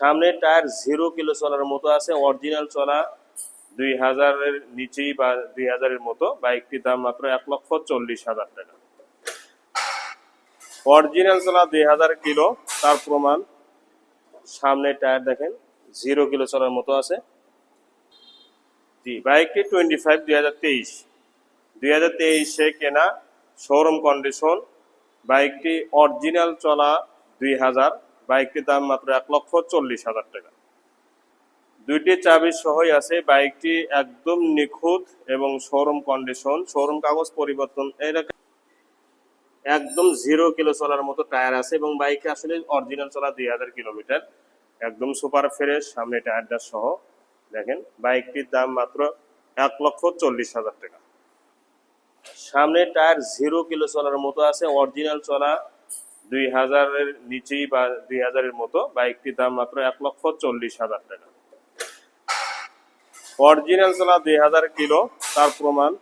সামনের tyre zero kilo চলার মতো আছে অরিজিনাল চলা দুই হাজারের নিচেই বা দুই হাজারের মতো বাইকটির দাম মাত্র এক লক্ষ চল্লিশ হাজার টাকা। অরিজিনাল চলা দুই হাজার কিলো, তার প্রমাণ সামনের টায়ার দেখেন, জিরো কিলো চলার মতো আছে। জি বাইকটি টোয়েন্টি ফাইভ দুই হাজার তেইশ। দুই হাজার তেইশে কেনা শোরুম কন্ডিশন বাইকটি অরিজিনাল চলা দুই হাজার বাইকটির দাম মাত্র এক লক্ষ চল্লিশ হাজার টাকা। দুইটি চাবি সহই আছে। বাইকটি একদম নিখুঁত এবং শোরুম কন্ডিশন শোরুম কাগজ পরিবর্তন এরকম একদম জিরো কিলো চলার মতো টায়ার আছে এবং বাইকে আসলে অরিজিনাল চলা দুই হাজার কিলোমিটার। একদম সুপার ফ্রেশ সামনে টায়ারটা সহ। দেখেন, বাইকটির দাম মাত্র এক লক্ষ চল্লিশ হাজার টাকা। সামনে টায়ার জিরো কিলো চলার মতো আছে অরিজিনাল চলা দুই হাজারের নিচেই বা দুই হাজারের মতো বাইকটির দাম মাত্র এক লক্ষ চল্লিশ হাজার টাকা। অরিজিনাল চলা দুই হাজার কিলো, তার প্রমাণ,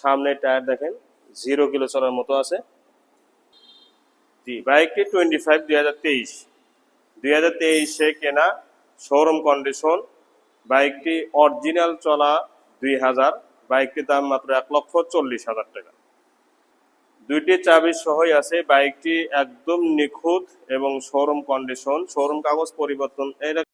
সামনে টায়ার দেখেন জিরো কিলো চলার মতো আছে। জি বাইকটি টোয়েন্টি ফাইভ দুই হাজার তেইশ। দুই হাজার তেইশে কেনা শোরুম কন্ডিশন বাইকটি অরিজিনাল চলা দুই হাজার বাইকটির দাম মাত্র এক লক্ষ চল্লিশ হাজার টাকা। দুইটি চাবি সহই আছে বাইকটি একদম নিখুঁত এবং শোরুম কন্ডিশন শোরুম কাগজ পরিবর্তন এরকম